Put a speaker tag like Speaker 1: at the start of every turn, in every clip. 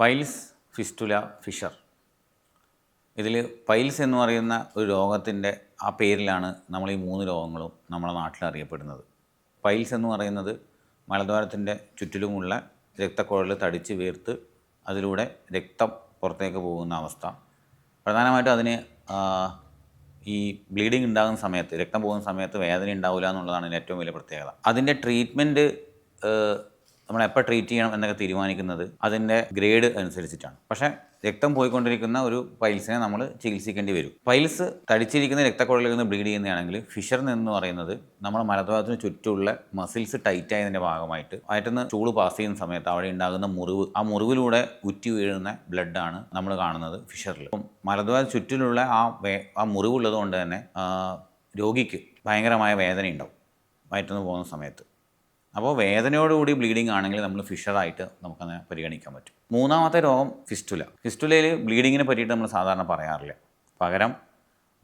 Speaker 1: Piles fistula fissure. ഇതിൽ piles എന്ന് പറയുന്ന ഒരു രോഗത്തിന്റെ ആ പേരിലാണ് നമ്മൾ ഈ മൂന്ന് രോഗങ്ങളും നമ്മുടെ നാട്ടിൽ അറിയപ്പെടുന്നത്. പൈൽസ് എന്ന് പറയുന്നത് മലദ്വാരത്തിന്റെ ചുറ്റിലുമുള്ള രക്തക്കുഴൽ തടിച്ച് വീർത്ത് അതിലൂടെ രക്തം പുറത്തേക്ക് പോകുന്ന അവസ്ഥ. പ്രധാനമായിട്ടും അതിന് ഈ ബ്ലീഡിങ് ഉണ്ടാകുന്ന സമയത്ത് രക്തം പോകുന്ന സമയത്ത് വേദന ഉണ്ടാവില്ല എന്നുള്ളതാണ് ഏറ്റവും വലിയ പ്രത്യേകത. അതിന്റെ ട്രീറ്റ്മെന്റ് നമ്മൾ എപ്പോൾ ട്രീറ്റ് ചെയ്യണം എന്നൊക്കെ തീരുമാനിക്കുന്നത് അതിന്റെ ഗ്രേഡ് അനുസരിച്ചിട്ടാണ്. പക്ഷേ രക്തം പോയിക്കൊണ്ടിരിക്കുന്ന ഒരു പൈൽസിനെ നമ്മൾ ചികിത്സിക്കേണ്ടി വരും. പൈൽസ് തടിച്ചിരിക്കുന്ന രക്തക്കുഴലിൽ നിന്ന് ബ്ലീഡ് ചെയ്യുന്നതാണെങ്കിൽ ഫിഷർ എന്ന് പറയുന്നത് നമ്മുടെ മലദ്വാരത്തിന് ചുറ്റുമുള്ള മസിൽസ് ടൈറ്റ് ആയതിന്റെ ഭാഗമായിട്ട് വയറ്റുന്ന ചൂട് പാസ് ചെയ്യുന്ന സമയത്ത് അവിടെ ഉണ്ടാകുന്ന മുറിവ് ആ മുറിവിലൂടെ ഉറ്റി വീഴുന്ന ബ്ലഡാണ് നമ്മൾ കാണുന്നത് ഫിഷറിൽ അപ്പം മലദ്വാര ചുറ്റിലുള്ള ആ വേ ആ മുറിവുള്ളത് കൊണ്ട് തന്നെ രോഗിക്ക് ഭയങ്കരമായ വേദന ഉണ്ടാവും വയറ്റുനിന്ന് പോകുന്ന സമയത്ത്. അപ്പോൾ വേദനയോടുകൂടി ബ്ലീഡിംഗ് ആണെങ്കിൽ നമ്മൾ ഫിഷറായിട്ട് നമുക്കതിനെ പരിഗണിക്കാൻ പറ്റും. മൂന്നാമത്തെ രോഗം ഫിസ്റ്റുല ഫിസ്റ്റുലയിൽ ബ്ലീഡിങ്ങിനെ പറ്റിയിട്ട് നമ്മൾ സാധാരണ പറയാറില്ല. പകരം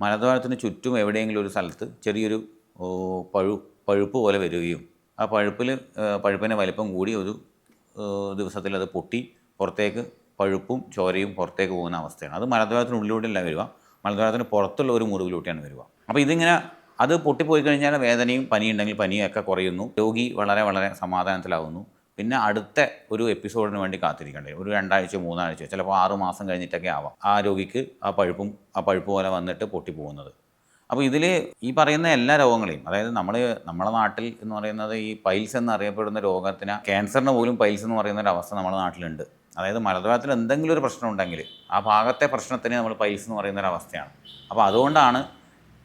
Speaker 1: മലദ്വാരത്തിന് ചുറ്റും എവിടെയെങ്കിലും ഒരു സ്ഥലത്ത് ചെറിയൊരു പഴു പഴുപ്പ് പോലെ വരികയും ആ പഴുപ്പിൽ പഴുപ്പിന്റെ വലിപ്പം കൂടി ഒരു ദിവസത്തിൽ അത് പൊട്ടി പുറത്തേക്ക് പഴുപ്പും ചോരയും പുറത്തേക്ക് പോകുന്ന അവസ്ഥയാണ്. അത് മലദ്വാരത്തിനുള്ളിലൂടെയല്ല വരിക. മലദ്വാരത്തിന് പുറത്തുള്ള ഒരു മുറിവിലൂടെയാണ് വരിക. അപ്പോൾ ഇതിങ്ങനെ അത് പൊട്ടിപ്പോയി കഴിഞ്ഞാൽ വേദനയും പനിയുണ്ടെങ്കിൽ പനിയും ഒക്കെ കുറയുന്നു. രോഗി വളരെ വളരെ സമാധാനത്തിലാവുന്നു. പിന്നെ അടുത്ത ഒരു എപ്പിസോഡിന് വേണ്ടി കാത്തിരിക്കേണ്ടി ഒരു രണ്ടാഴ്ച മൂന്നാഴ്ച ചിലപ്പോൾ ആറ് മാസം കഴിഞ്ഞിട്ടൊക്കെ ആവാം. ആ രോഗിക്ക് ആ പഴുപ്പും ആ പഴുപ്പ് പോലെ വന്നിട്ട് പൊട്ടിപ്പോകുന്നത്. അപ്പോൾ ഇതിൽ ഈ പറയുന്ന എല്ലാ രോഗങ്ങളെയും അതായത് നമ്മൾ നമ്മുടെ നാട്ടിൽ എന്ന് പറയുന്നത് ഈ പൈൽസ് എന്നറിയപ്പെടുന്ന രോഗത്തിന് ക്യാൻസറിന് പോലും പൈൽസ് എന്ന് പറയുന്ന ഒരു അവസ്ഥ നമ്മുടെ നാട്ടിലുണ്ട്. അതായത് മലദ്വാരത്തിൽ എന്തെങ്കിലും ഒരു പ്രശ്നം ഉണ്ടെങ്കിൽ ആ ഭാഗത്തെ പ്രശ്നത്തിന് നമ്മൾ പൈൽസ് എന്ന് പറയുന്ന ഒരു അവസ്ഥയാണ്. അപ്പോൾ അതുകൊണ്ടാണ്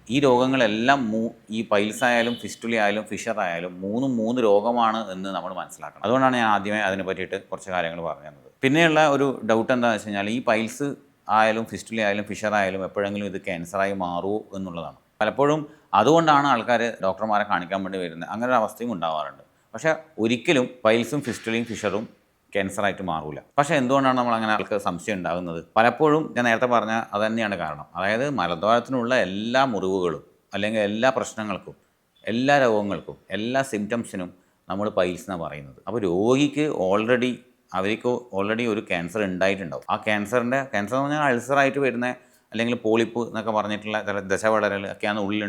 Speaker 1: ഈ രോഗങ്ങളെല്ലാം മൂ ഈ പൈൽസ് ആയാലും ഫിസ്റ്റുലി ആയാലും ഫിഷർ ആയാലും മൂന്നും മൂന്ന് രോഗമാണ് എന്ന് നമ്മൾ മനസ്സിലാക്കണം. അതുകൊണ്ടാണ് ഞാൻ ആദ്യമേ അതിനെ പറ്റിയിട്ട് കുറച്ച് കാര്യങ്ങൾ പറഞ്ഞു തന്നത് പിന്നെയുള്ള ഒരു ഡൗട്ട് എന്താണെന്ന് വെച്ച് കഴിഞ്ഞാൽ ഈ പൈൽസ് ആയാലും ഫിസ്റ്റുലി ആയാലും ഫിഷർ ആയാലും എപ്പോഴെങ്കിലും ഇത് ക്യാൻസറായി മാറുമോ എന്നുള്ളതാണ്. പലപ്പോഴും അതുകൊണ്ടാണ് ആൾക്കാർ ഡോക്ടർമാരെ കാണിക്കാൻ വേണ്ടി വരുന്നത്. അങ്ങനെ ഒരു അവസ്ഥയും ഉണ്ടാവാറുണ്ട്. പക്ഷേ ഒരിക്കലും പൈൽസും ഫിസ്റ്റുലിയും ഫിഷറും ക്യാൻസറായിട്ട് മാറൂല. പക്ഷേ എന്തുകൊണ്ടാണ് നമ്മൾ അങ്ങനെ ആൾക്ക് സംശയം ഉണ്ടാകുന്നത്? പലപ്പോഴും ഞാൻ നേരത്തെ പറഞ്ഞ അത് തന്നെയാണ് കാരണം. അതായത് മലദ്വാരത്തിനുള്ള എല്ലാ മുറിവുകളും അല്ലെങ്കിൽ എല്ലാ പ്രശ്നങ്ങൾക്കും എല്ലാ രോഗങ്ങൾക്കും എല്ലാ സിംറ്റംസിനും നമ്മൾ പൈൽസ് എന്നാണ് പറയുന്നത്. അപ്പോൾ രോഗിക്ക് ഓൾറെഡി അവർക്ക് ഓൾറെഡി ഒരു ക്യാൻസർ ഉണ്ടായിട്ടുണ്ടാവും. ആ ക്യാൻസറിന്റെ ക്യാൻസർ എന്ന് പറഞ്ഞാൽ അൾസറായിട്ട് വരുന്ന അല്ലെങ്കിൽ പോളിപ്പ് എന്നൊക്കെ പറഞ്ഞിട്ടുള്ള ചില ദശവളരൽ ഒക്കെയാണ് ഉള്ളിൽ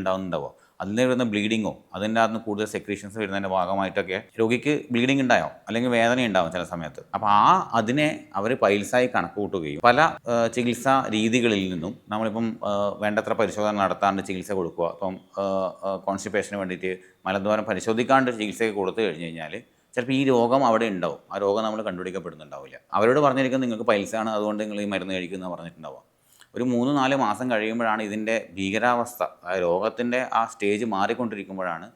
Speaker 1: നിന്ന് വരുന്ന ബ്ലീഡിങ്ങോ അതിന്റെ അകത്ത് കൂടുതൽ സെക്രീഷൻസ് വരുന്നതിന്റെ ഭാഗമായിട്ടൊക്കെ രോഗിക്ക് ബ്ലീഡിങ് ഉണ്ടായോ അല്ലെങ്കിൽ വേദന ഉണ്ടാവും ചില സമയത്ത്. അപ്പോൾ ആ അതിനെ അവർ പൈൽസായി കണക്ക് കൂട്ടുകയും പല ചികിത്സാ രീതികളിൽ നിന്നും നമ്മളിപ്പം വേണ്ടത്ര പരിശോധന നടത്താണ്ട് ചികിത്സ കൊടുക്കുക. ഇപ്പം കോൺസ്റ്റിപ്പേഷന് വേണ്ടിയിട്ട് മലദ്വാരം പരിശോധിക്കാണ്ട് ചികിത്സയൊക്കെ കൊടുത്തു കഴിഞ്ഞ് കഴിഞ്ഞാൽ ചിലപ്പോൾ ഈ രോഗം അവിടെ ഉണ്ടാവും. ആ രോഗം നമ്മൾ കണ്ടുപിടിക്കപ്പെടുന്നുണ്ടാവില്ല. അവരോട് പറഞ്ഞിരിക്കുന്നത് നിങ്ങൾക്ക് പൈൽസാണ് അതുകൊണ്ട് നിങ്ങൾ ഈ മരുന്ന് കഴിക്കുന്ന പറഞ്ഞിട്ടുണ്ടാവുക. ഒരു മൂന്ന് നാല് മാസം കഴിയുമ്പോഴാണ് ഇതിന്റെ ഭീകരാവസ്ഥ ആ രോഗത്തിന്റെ ആ സ്റ്റേജ് മാറിക്കൊണ്ടിരിക്കുമ്പോഴാണ്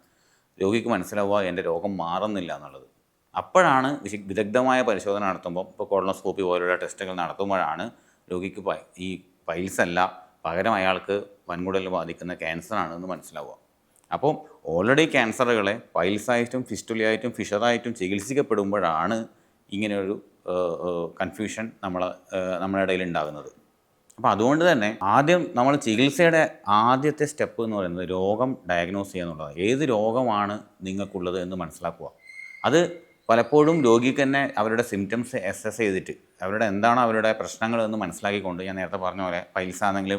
Speaker 1: രോഗിക്ക് മനസ്സിലാവുക എന്റെ രോഗം മാറുന്നില്ല എന്നുള്ളത്. അപ്പോഴാണ് വിദഗ്ധമായ പരിശോധന നടത്തുമ്പോൾ ഇപ്പോൾ കൊളോണോസ്കോപ്പി പോലുള്ള ടെസ്റ്റുകൾ നടത്തുമ്പോഴാണ് രോഗിക്ക് ഈ പൈൽസ് അല്ല പകരം അയാൾക്ക് വൻകുടലിൽ ബാധിക്കുന്ന ക്യാൻസറാണെന്ന് മനസ്സിലാവുക. അപ്പോൾ ഓൾറെഡി ക്യാൻസറുകളെ പൈൽസായിട്ടും ഫിസ്റ്റുലിയായിട്ടും ഫിഷറായിട്ടും ചികിത്സിക്കപ്പെടുമ്പോഴാണ് ഇങ്ങനെയൊരു കൺഫ്യൂഷൻ നമ്മളെ നമ്മുടെ ഇടയിൽ ഉണ്ടാകുന്നത്. അപ്പോൾ അതുകൊണ്ട് തന്നെ ആദ്യം നമ്മൾ ചികിത്സയുടെ ആദ്യത്തെ സ്റ്റെപ്പ് എന്ന് പറയുന്നത് രോഗം ഡയഗ്നോസ് ചെയ്യുക എന്നുള്ളതാണ്. ഏത് രോഗമാണ് നിങ്ങൾക്കുള്ളത് എന്ന് മനസ്സിലാക്കുക. അത് പലപ്പോഴും രോഗിക്ക് തന്നെ അവരുടെ സിംറ്റംസ് അസസ് ചെയ്തിട്ട് അവരുടെ എന്താണ് അവരുടെ പ്രശ്നങ്ങൾ എന്ന് മനസ്സിലാക്കിക്കൊണ്ട് ഞാൻ നേരത്തെ പറഞ്ഞ പോലെ പൈൽസ് ആണെങ്കിൽ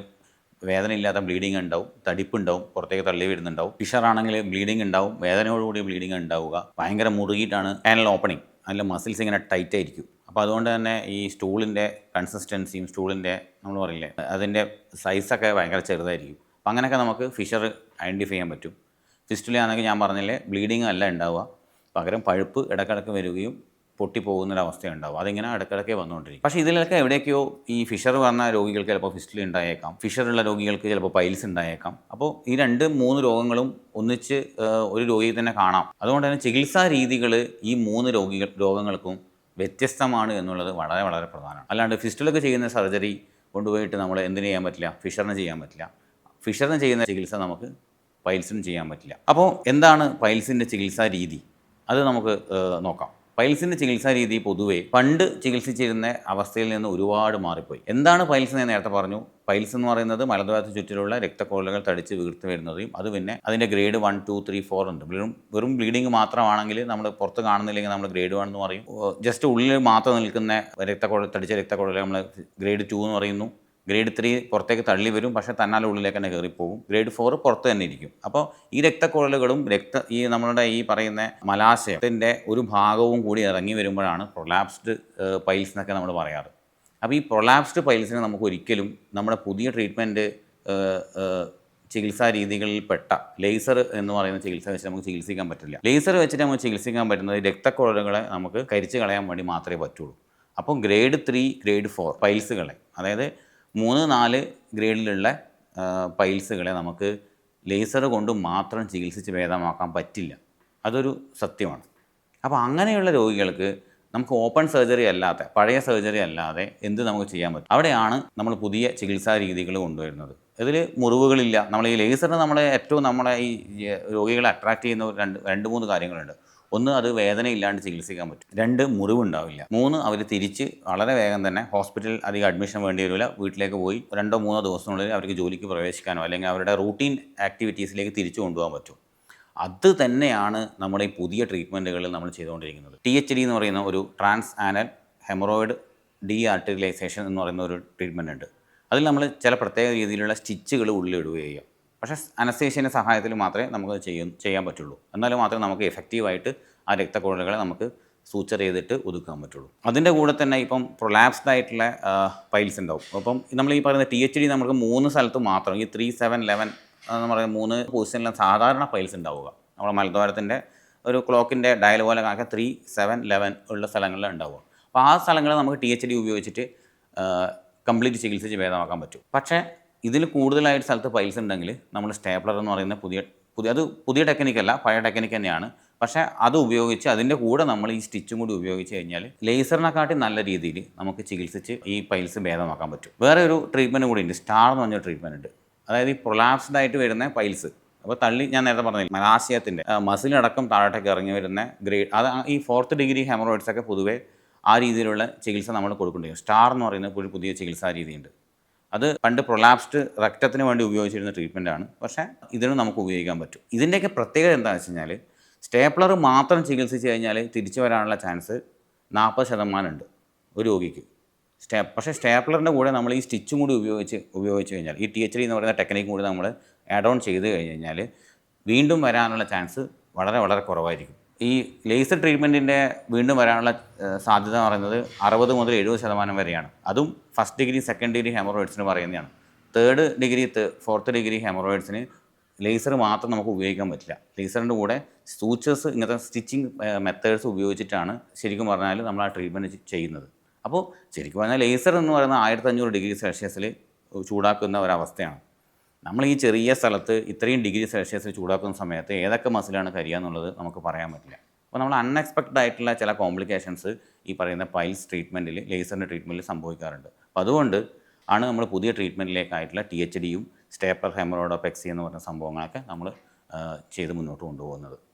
Speaker 1: വേദന ഇല്ലാത്ത ബ്ലീഡിങ് ഉണ്ടാവും തടിപ്പുണ്ടാവും പുറത്തേക്ക് തള്ളി വരുന്നുണ്ടാവും ഫിഷറാണെങ്കിൽ ബ്ലീഡിങ് ഉണ്ടാവും വേദനയോടുകൂടി ബ്ലീഡിങ് ഉണ്ടാവുക ഭയങ്കര മുറുകിയിട്ടാണ് ആനൽ ഓപ്പണിങ് അതിൽ മസിൽസ് ഇങ്ങനെ ടൈറ്റ് ആയിരിക്കും. അപ്പോൾ അതുകൊണ്ട് തന്നെ ഈ സ്റ്റൂളിന്റെ കൺസിസ്റ്റൻസിയും സ്റ്റൂളിന്റെ നമ്മൾ പറയില്ലേ അതിന്റെ സൈസൊക്കെ ഭയങ്കര ചെറുതായിരിക്കും. അപ്പം അങ്ങനെയൊക്കെ നമുക്ക് ഫിഷർ ഐഡന്റിഫൈ ചെയ്യാൻ പറ്റും. ഫിസ്റ്റുലി ആണെങ്കിൽ ഞാൻ പറഞ്ഞില്ലേ ബ്ലീഡിങ് അല്ല ഉണ്ടാവുക. പകരം പഴുപ്പ് ഇടക്കിടക്ക് വരികയും പൊട്ടിപ്പോകുന്നൊരവസ്ഥ ഉണ്ടാവും അതിങ്ങനെ ഇടക്കിടക്ക് വന്നുകൊണ്ടിരിക്കും. പക്ഷേ ഇതിലൊക്കെ എവിടെയൊക്കെയോ ഈ ഫിഷർ വന്ന രോഗികൾക്ക് ചിലപ്പോൾ ഫിസ്റ്റിൽ ഉണ്ടായേക്കാം. ഫിഷറുള്ള രോഗികൾക്ക് ചിലപ്പോൾ പൈൽസ് ഉണ്ടായേക്കാം. അപ്പോൾ ഈ രണ്ട് മൂന്ന് രോഗങ്ങളും ഒന്നിച്ച് ഒരു രോഗിയെ തന്നെ കാണാം. അതുകൊണ്ട് തന്നെ ചികിത്സാ രീതികൾ ഈ മൂന്ന് രോഗികൾ രോഗങ്ങൾക്കും വ്യത്യസ്തമാണ് എന്നുള്ളത് വളരെ വളരെ പ്രധാനമാണ്. അല്ലാണ്ട് ഫിസ്റ്റിലൊക്കെ ചെയ്യുന്ന സർജറി കൊണ്ടുപോയിട്ട് നമ്മൾ എന്തിനു ചെയ്യാൻ പറ്റില്ല? ഫിഷറിന് ചെയ്യാൻ പറ്റില്ല. ഫിഷറിന് ചെയ്യുന്ന ചികിത്സ നമുക്ക് പൈൽസിന് ചെയ്യാൻ പറ്റില്ല. അപ്പോൾ എന്താണ് പൈൽസിന്റെ ചികിത്സാ രീതി? അത് നമുക്ക് നോക്കാം. പൈൽസിന്റെ ചികിത്സാ രീതി പൊതുവേ പണ്ട് ചികിത്സിച്ചിരുന്ന അവസ്ഥയിൽ നിന്ന് ഒരുപാട് മാറിപ്പോയി. എന്താണ് പൈൽസ് എന്ന് നേരത്തെ പറഞ്ഞു? പൈൽസ് എന്ന് പറയുന്നത് മലദ്വാരത്തിന് ചുറ്റിലുള്ള രക്തക്കോളുകൾ തടിച്ച് വീർത്ത് വരുന്നതും അത് പിന്നെ അതിന്റെ grade one two three four ഉണ്ട്. വെറും വെറും ബ്ലീഡിങ് മാത്രമാണെങ്കിൽ നമ്മൾ പുറത്ത് കാണുന്നില്ലെങ്കിൽ നമ്മൾ ഗ്രേഡ് വൺ എന്ന് പറയും. ജസ്റ്റ് ഉള്ളിൽ മാത്രം നിൽക്കുന്ന രക്തക്കോളം തടിച്ച രക്തക്കോളുകൾ നമ്മൾ ഗ്രേഡ് ടു എന്ന് പറയുന്നു. ഗ്രേഡ് ത്രീ പുറത്തേക്ക് തള്ളി വരും പക്ഷേ തന്നാൽ ഉള്ളിലേക്ക് തന്നെ കയറിപ്പോകും. ഗ്രേഡ് ഫോർ പുറത്ത് തന്നെ ഇരിക്കും. അപ്പോൾ ഈ രക്തക്കുഴലുകളും രക്ത ഈ നമ്മളുടെ ഈ പറയുന്ന മലാശയത്തിന്റെ ഒരു ഭാഗവും കൂടി ഇറങ്ങി വരുമ്പോഴാണ് പ്രൊലാപ്സ്ഡ് പൈൽസ് എന്നൊക്കെ നമ്മൾ പറയാറ്. അപ്പോൾ ഈ പ്രൊലാപ്സ്ഡ് പൈൽസിനെ നമുക്ക് ഒരിക്കലും നമ്മുടെ പുതിയ ട്രീറ്റ്മെന്റ് ചികിത്സാ രീതികളിൽ പെട്ട ലേസർ എന്ന് പറയുന്ന ചികിത്സ വെച്ച് നമുക്ക് ചികിത്സിക്കാൻ പറ്റില്ല. ലേസർ വെച്ചിട്ട് നമുക്ക് ചികിത്സിക്കാൻ പറ്റുന്നത് രക്തക്കുഴലുകളെ നമുക്ക് കരിച്ചു കളയാൻ വേണ്ടി മാത്രമേ പറ്റുള്ളൂ. അപ്പോൾ ഗ്രേഡ് ത്രീ ഗ്രേഡ് ഫോർ പൈൽസുകളെ അതായത് മൂന്ന് നാല് ഗ്രേഡിലുള്ള പൈൽസുകളെ നമുക്ക് ലേസർ കൊണ്ട് മാത്രം ചികിത്സിച്ച് ഭേദമാക്കാൻ പറ്റില്ല. അതൊരു സത്യമാണ്. അപ്പോൾ അങ്ങനെയുള്ള രോഗികൾക്ക് നമുക്ക് ഓപ്പൺ സർജറി അല്ലാതെ പഴയ സർജറി അല്ലാതെ എന്ത് നമുക്ക് ചെയ്യാൻ പറ്റും? അവിടെയാണ് നമ്മൾ പുതിയ ചികിത്സാ രീതികൾ കൊണ്ടുവരുന്നത്. ഇതിൽ മുറിവുകളില്ല. നമ്മൾ ഈ ലേസറിന് നമ്മളെ ഏറ്റവും നമ്മളെ ഈ രോഗികളെ അട്രാക്റ്റ് ചെയ്യുന്ന രണ്ട് രണ്ട് മൂന്ന് കാര്യങ്ങളുണ്ട്. ഒന്ന് അത് വേദന ഇല്ലാണ്ട് ചികിത്സിക്കാൻ പറ്റും. രണ്ട് മുറിവുണ്ടാവില്ല. മൂന്ന് അവർ തിരിച്ച് വളരെ വേഗം തന്നെ ഹോസ്പിറ്റലിൽ അധികം അഡ്മിഷൻ വേണ്ടി വരില്ല. വീട്ടിലേക്ക് പോയി രണ്ടോ മൂന്നോ ദിവസത്തിനുള്ളിൽ അവർക്ക് ജോലിക്ക് പ്രവേശിക്കാനോ അല്ലെങ്കിൽ അവരുടെ റൂട്ടീൻ ആക്ടിവിറ്റീസിലേക്ക് തിരിച്ചു കൊണ്ടുപോകാൻ പറ്റും. അത് തന്നെയാണ് നമ്മുടെ ഈ പുതിയ ട്രീറ്റ്മെന്റുകളിൽ നമ്മൾ ചെയ്തുകൊണ്ടിരിക്കുന്നത്. ടി എച്ച് ഡി എന്ന് പറയുന്ന ഒരു trans anal haemorrhoid D arterialisation എന്ന് പറയുന്ന ഒരു ട്രീറ്റ്മെന്റ് ഉണ്ട് അതിൽ നമ്മൾ ചില പ്രത്യേക രീതിയിലുള്ള സ്റ്റിച്ചുകൾ ഉള്ളിലിടുകയും ചെയ്യും. പക്ഷേ അനസ്തേഷ്യന്റെ സഹായത്തിൽ മാത്രമേ നമുക്ക് ചെയ്യും ചെയ്യാൻ പറ്റുള്ളൂ. എന്നാലും മാത്രമേ നമുക്ക് എഫക്റ്റീവായിട്ട് ആ രക്തക്കുഴലുകളെ നമുക്ക് സൂച്ചർ ചെയ്തിട്ട് ഒതുക്കാൻ പറ്റുള്ളൂ. അതിന്റെ കൂടെ തന്നെ ഇപ്പം പ്രൊലാപ്സ്ഡ് ആയിട്ടുള്ള പൈൽസ് ഉണ്ടാവും. അപ്പം നമ്മൾ ഈ പറയുന്ന ടി എച്ച് ഡി നമുക്ക് മൂന്ന് സ്ഥലത്ത് മാത്രം ഈ ത്രീ സെവൻ ലെവൻ എന്ന് പറയുന്ന മൂന്ന് പൊസിഷനിലും സാധാരണ പൈൽസ് ഉണ്ടാവുക. നമ്മുടെ മലദ്വാരത്തിന്റെ ഒരു ക്ലോക്കിന്റെ ഡയൽ പോലെ കണക്കെ ത്രീ സെവൻ ലെവൻ ഉള്ള സ്ഥലങ്ങളിൽ ഉണ്ടാവുക. അപ്പോൾ ആ സ്ഥലങ്ങളിൽ നമുക്ക് ടി എച്ച് ഡി ഉപയോഗിച്ചിട്ട് കംപ്ലീറ്റ് ചികിത്സിച്ച് ഭേദമാക്കാൻ പറ്റും. പക്ഷേ ഇതിൽ കൂടുതലായിട്ട് സ്ഥലത്ത് പൈൽസ് ഉണ്ടെങ്കിൽ നമ്മൾ സ്റ്റേപ്ലർ എന്ന് പറയുന്ന പുതിയ പുതിയ അത് പുതിയ ടെക്നിക്കല്ല പഴയ ടെക്നിക്ക് തന്നെയാണ്. പക്ഷേ അത് ഉപയോഗിച്ച് അതിന്റെ കൂടെ നമ്മൾ ഈ സ്റ്റിച്ചും കൂടി ഉപയോഗിച്ച് കഴിഞ്ഞാൽ ലേസറിനെക്കാട്ടി നല്ല രീതിയിൽ നമുക്ക് ചികിത്സിച്ച് ഈ പൈൽസ് ഭേദമാക്കാൻ പറ്റും. വേറെ ഒരു ട്രീറ്റ്മെന്റ് കൂടി ഉണ്ട് സ്റ്റാർ എന്ന് പറഞ്ഞ ട്രീറ്റ്മെന്റ് ഉണ്ട്. അതായത് ഈ പ്രൊലാപ്സ്ഡ് ആയിട്ട് വരുന്ന പൈൽസ് അപ്പോൾ തള്ളി ഞാൻ നേരത്തെ പറഞ്ഞില്ല മലാശയത്തിന്റെ മസിലടക്കം താഴോട്ടേക്ക് ഇറങ്ങി വരുന്ന ഗ്രേഡ് അത് ഈ ഫോർത്ത് ഡിഗ്രി ഹെമറോയിഡ്സ് ഒക്കെ പൊതുവേ ആ രീതിയിലുള്ള ചികിത്സ നമ്മൾ കൊടുക്കേണ്ടി സ്റ്റാർ എന്ന് പറയുന്ന പുതിയ ചികിത്സാ രീതിയുണ്ട്. അത് പണ്ട് പ്രൊലാപ്സ്ഡ് രക്തത്തിന് വേണ്ടി ഉപയോഗിച്ചിരുന്ന ട്രീറ്റ്മെന്റ് ആണ്. പക്ഷേ ഇതിനും നമുക്ക് ഉപയോഗിക്കാൻ പറ്റും. ഇതിന്റെയൊക്കെ പ്രത്യേകത എന്താണെന്ന് വെച്ച് കഴിഞ്ഞാൽ സ്റ്റേപ്ലർ മാത്രം ചികിത്സിച്ച് കഴിഞ്ഞാൽ തിരിച്ചു വരാനുള്ള ചാൻസ് നാൽപ്പത് ശതമാനം ഉണ്ട് ഒരു രോഗിക്ക്. സ്റ്റേ പക്ഷേ സ്റ്റേപ്ലറിന്റെ കൂടെ നമ്മൾ ഈ സ്റ്റിച്ചും കൂടി ഉപയോഗിച്ച് ഉപയോഗിച്ച് കഴിഞ്ഞാൽ ഈ ടി എച്ച് ഡി എന്ന് പറയുന്ന ടെക്നിക്കും കൂടി നമ്മൾ ആഡ് ഓൺ ചെയ്ത് കഴിഞ്ഞ് കഴിഞ്ഞാൽ വീണ്ടും വരാനുള്ള ചാൻസ് വളരെ വളരെ കുറവായിരിക്കും. ഈ ലേസർ ട്രീറ്റ്മെന്റിന്റെ വീണ്ടും വരാനുള്ള സാധ്യത എന്ന് പറയുന്നത് അറുപത് മുതൽ എഴുപത് ശതമാനം വരെയാണ്. അതും ഫസ്റ്റ് ഡിഗ്രി സെക്കൻഡ് ഡിഗ്രി ഹെമറോയിഡ്സിന് പറയുന്നതാണ്. തേർഡ് ഡിഗ്രി ഫോർത്ത് ഡിഗ്രി ഹെമറോയിഡ്സിന് ലേസർ മാത്രം നമുക്ക് ഉപയോഗിക്കാൻ പറ്റില്ല. ലേസറിന്റെ കൂടെ സൂച്ചേഴ്സ് ഇങ്ങനത്തെ സ്റ്റിച്ചിങ് മെത്തേഡ്സ് ഉപയോഗിച്ചിട്ടാണ് ശരിക്കും പറഞ്ഞാൽ നമ്മൾ ആ ട്രീറ്റ്മെന്റ് ചെയ്യുന്നത്. അപ്പോൾ ശരിക്കും പറഞ്ഞാൽ ലേസർ എന്ന് പറയുന്നത് ആയിരത്തഞ്ഞൂറ് ഡിഗ്രി സെൽഷ്യസിൽ ചൂടാക്കുന്ന ഒരവസ്ഥയാണ്. നമ്മൾ ഈ ചെറിയ സ്ഥലത്ത് ഇത്രയും ഡിഗ്രി സെൽഷ്യസിൽ ചൂടാക്കുന്ന സമയത്ത് ഏതൊക്കെ മസിലാണ് കരിയുക എന്നുള്ളത് നമുക്ക് പറയാൻ പറ്റില്ല. അപ്പോൾ നമ്മൾ അൺഎക്സ്പെക്റ്റഡ് ആയിട്ടുള്ള ചില കോംപ്ലിക്കേഷൻസ് ഈ പറയുന്ന പൈൽസ് ട്രീറ്റ്മെന്റിൽ ലേസറിന്റെ ട്രീറ്റ്മെന്റിൽ സംഭവിക്കാറുണ്ട്. അപ്പോൾ അതുകൊണ്ട് ആണ് നമ്മൾ പുതിയ ട്രീറ്റ്മെന്റിലേക്കായിട്ടുള്ള ടി എച്ച് ഡിയും സ്റ്റേപ്പർ ഹെമറോഡോപെക്സി എന്ന് പറഞ്ഞ സംഭവങ്ങളൊക്കെ നമ്മൾ ചെയ്ത് മുന്നോട്ട് കൊണ്ടുപോകുന്നത്.